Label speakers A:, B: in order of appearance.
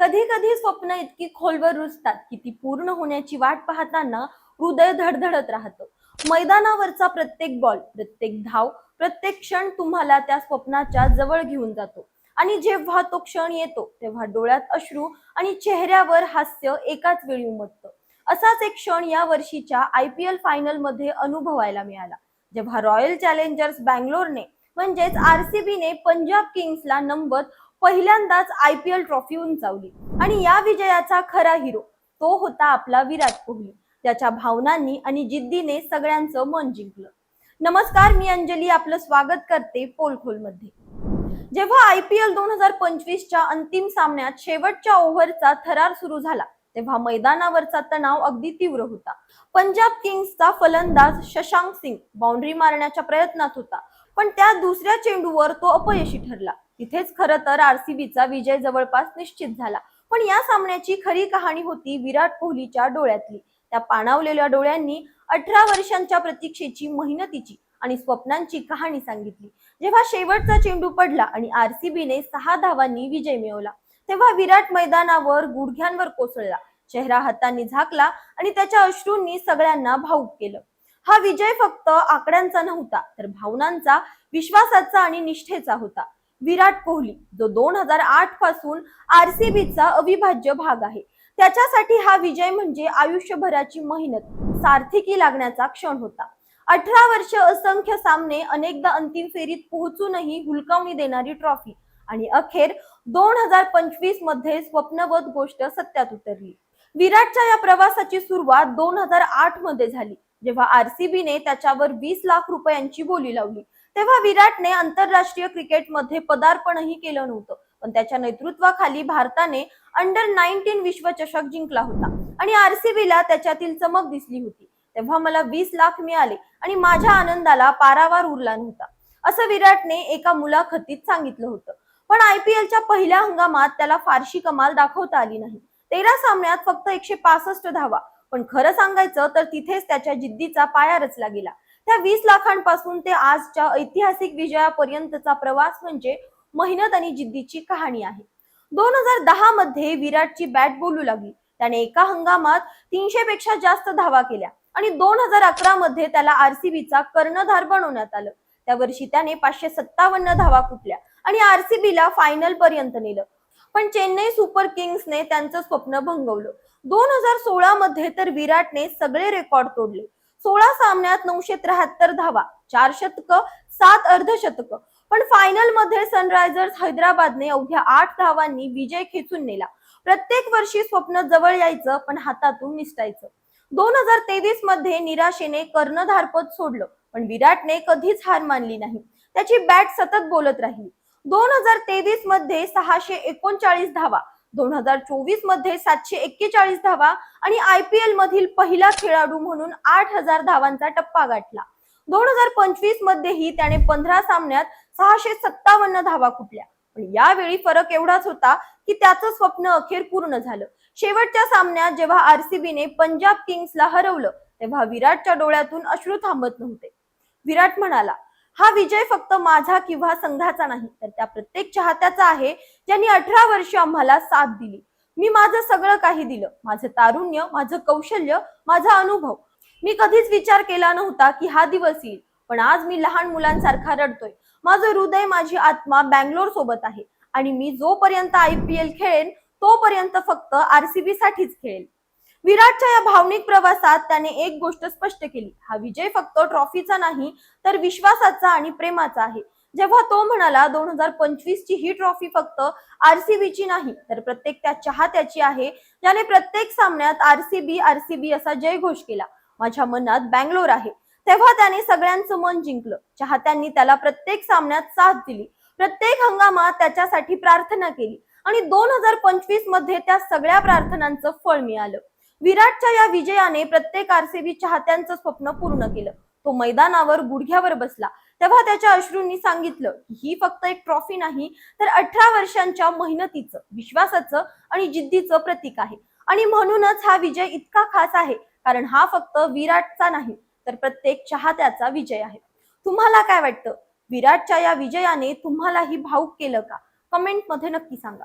A: कधी कधी स्वप्न इतकी खोलवर रुजतात की ती पूर्ण होण्याची वाट पाहताना हृदय धडधडत राहतं. मैदानावरचा प्रत्येक बॉल प्रत्येक धाव प्रत्येक क्षण तुम्हाला त्या स्वप्नाच्या जवळ घेऊन जातो. आणि जेव्हा तो क्षण येतो तेव्हा डोळ्यात अश्रू आणि चेहऱ्यावर हास्य एकाच वेळी उमटतं. असाच एक क्षण या वर्षीच्या आय पी एल फायनलमध्ये अनुभवायला मिळाला. जेव्हा रॉयल चॅलेंजर्स बँगलोरने म्हणजेच आरसीबीने पंजाब किंग्सला नंबर पहिल्यांदाच आय पी एल ट्रॉफी उंचावली. आणि या विजयाचा खरा हिरो तो होता आपला विराट कोहली. त्याच्या भावनांनी आणि जिद्दीने सगळ्यांचं मन जिंकलं. नमस्कार मी अंजली. आपलं स्वागत करते पोलखोलमध्ये जेव्हा आय पी एल दोन हजार पंचवीसच्या अंतिम सामन्यात शेवटच्या ओव्हरचा थरार सुरू झाला तेव्हा मैदानावरचा तणाव अगदी तीव्र होता. पंजाब किंग्सचा फलंदाज शशांक सिंग बाउंड्री मारण्याच्या प्रयत्नात होता पण त्या दुसऱ्या चेंडूवर तो अपयशी ठरला. तिथेच खरं तर आरसीबीचा विजय जवळपास निश्चित झाला. पण या सामन्याची खरी कहाणी होती विराट कोहलीच्या डोळ्यातली. त्या पाणावलेल्या डोळ्यांनी अठरा वर्षांच्या प्रतीक्षेची मेहनतीची आणि स्वप्नांची कहाणी सांगितली. जेव्हा शेवटचा चेंडू पडला आणि आरसीबीने सहा धावांनी विजय मिळवला तेव्हा विराट मैदानावर गुडघ्यांवर कोसळला चेहरा हातांनी झाकला आणि त्याच्या अश्रूंनी सगळ्यांना भाऊक केलं. हा विजय फक्त आकड्यांचा नव्हता तर भावनांचा विश्वासाचा आणि निष्ठेचा होता. विराट कोहली जो दोन हजार आठपासून आरसीबीचा अविभाज्य भाग आहे. त्याच्यासाठी हा विजय म्हणजे आयुष्यभराची मेहनत सार्थकी लागण्याचा क्षण होता. अठरा वर्ष असंख्य सामने अनेकदा अंतिम फेरीत पोहोचूनही हुलकावणी देणारी ट्रॉफी आणि अखेर दोन हजार पंचवीसमध्ये स्वप्नवत गोष्ट सत्यात उतरली. विराटच्या या प्रवासाची सुरुवात दोन हजार आठमध्ये झाली जेव्हा आरसीबीने त्याच्यावर वीस लाख रुपयांची बोली लावली. तेव्हा विराटने आंतरराष्ट्रीय क्रिकेटमध्ये पदार्पणही केलं नव्हतं. पण त्याच्या नेतृत्वाखाली भारताने अंडर नाईन्टीन विश्वचषक जिंकला होता. आणि आरसीबीला त्याच्यातील चमक दिसली होती. तेव्हा मला वीस लाख मिळाले आणि माझ्या आनंदाला पारावार उरला नव्हता. असं विराटने एका मुलाखतीत सांगितलं होतं. पण आय पी एलच्या पहिल्या हंगामात त्याला फारशी कमाल दाखवता आली नाही. तेरा सामन्यात फक्त एकशे पासष्ट धावा. पण खरं सांगायचं तर तिथेच त्याच्या जिद्दीचा पाया रचला गेला. त्या वीस लाखांपासून ते आजच्या ऐतिहासिक विजयापर्यंतचा प्रवास म्हणजे मेहनत आणि जिद्दीची कहाणी आहे. दोन हजार दहा मध्ये विराटची बॅट बोलू लागली. त्याने एका हंगामात तीनशे पेक्षा जास्त धावा केल्या आणि दोन हजार अकरा मध्ये त्याला आरसीबीचा कर्णधार बनवण्यात आलं. त्या वर्षी त्याने पाचशे सत्तावन्न धावा कुटल्या आणि आरसीबीला फायनल पर्यंत नेलं. पण चेन्नई सुपर किंग्सने त्यांचं स्वप्न भंगवलं. दोन हजार सोळा मध्ये तर विराटने सगळे रेकॉर्ड तोडले. सोळा सामन्यात नऊशे त्र्याहत्तर धावा चार शतक सात अर्धशतक. पण फायनलमध्ये सनरायझर्स हैदराबादने अवघ्या आठ धावांनी विजय खेचून नेला. प्रत्येक वर्षी स्वप्न जवळ यायचं पण हातातून निसटायचं. दोन हजार तेवीसमध्ये निराशेने कर्णधारपद सोडलं पण विराटने कधीच हार मानली नाही. त्याची बॅट सतत बोलत राहिली. दोन हजार तेवीसमध्ये सहाशे एकोणचाळीस धावा दोन हजार चोवीसमध्ये सातशे एक्केचाळीस धावा आणि आय पी एल मधील पहिला खेळाडू म्हणून आठ हजार धावांचा टप्पा गाठला. दोन हजार पंचवीस मध्येही त्याने पंधरा सामन्यात सहाशे सत्तावन्न धावा कुटल्या पण यावेळी फरक एवढाच होता की त्याचं स्वप्न अखेर पूर्ण झालं. शेवटच्या सामन्यात जेव्हा आरसीबीने पंजाब किंग्सला हरवलं तेव्हा विराटच्या डोळ्यातून अश्रू थांबत नव्हते. विराट म्हणाला हा विजय फक्त माझा किंवा संघाचा नाही तर त्या प्रत्येक चाहत्याचा आहे ज्यांनी अठरा वर्ष आम्हाला साथ दिली. मी माझं सगळं काही दिलं. माझं तारुण्य माझं कौशल्य माझा अनुभव. मी कधीच विचार केला नव्हता की हा दिवस येईल पण आज मी लहान मुलांसारखा रडतोय. माझं हृदय माझी आत्मा बँगलोर सोबत आहे आणि मी जोपर्यंत आय पी एल खेळेन तोपर्यंत फक्त आरसीबी साठीच खेळेल. विराटच्या या भावनिक प्रवासात त्याने एक गोष्ट स्पष्ट केली. हा विजय फक्त ट्रॉफीचा नाही तर विश्वासाचा आणि प्रेमाचा आहे. जेव्हा तो म्हणाला दोन हजार पंचवीस ची ही ट्रॉफी फक्त आरसीबीची नाही तर प्रत्येक त्या चाहत्याची आहे. ज्याने प्रत्येक सामन्यात आरसीबी आरसीबी असा जयघोष केला. माझ्या मनात बँगलोर आहे. तेव्हा त्याने सगळ्यांचं मन जिंकलं. चाहत्यांनी त्याला प्रत्येक सामन्यात साथ दिली. प्रत्येक हंगामात त्याच्यासाठी प्रार्थना केली. आणि दोन हजार पंचवीसमध्ये त्या सगळ्या प्रार्थनांचं फळ मिळालं. विराटच्या या विजयाने प्रत्येक आरसीबी चाहत्यांचं स्वप्न पूर्ण केलं. तो मैदानावर गुडघ्यावर बसला. तेव्हा त्याच्या अश्रूंनी सांगितलं की ही फक्त एक ट्रॉफी नाही तर अठरा वर्षांच्या मेहनतीचं विश्वासाचं आणि जिद्दीचं प्रतीक आहे. आणि म्हणूनच हा विजय इतका खास आहे कारण हा फक्त विराटचा नाही तर प्रत्येक चाहत्याचा विजय आहे. तुम्हाला काय वाटतं? विराटच्या या विजयाने तुम्हालाही भाऊक केलं का? कमेंटमध्ये नक्की सांगा.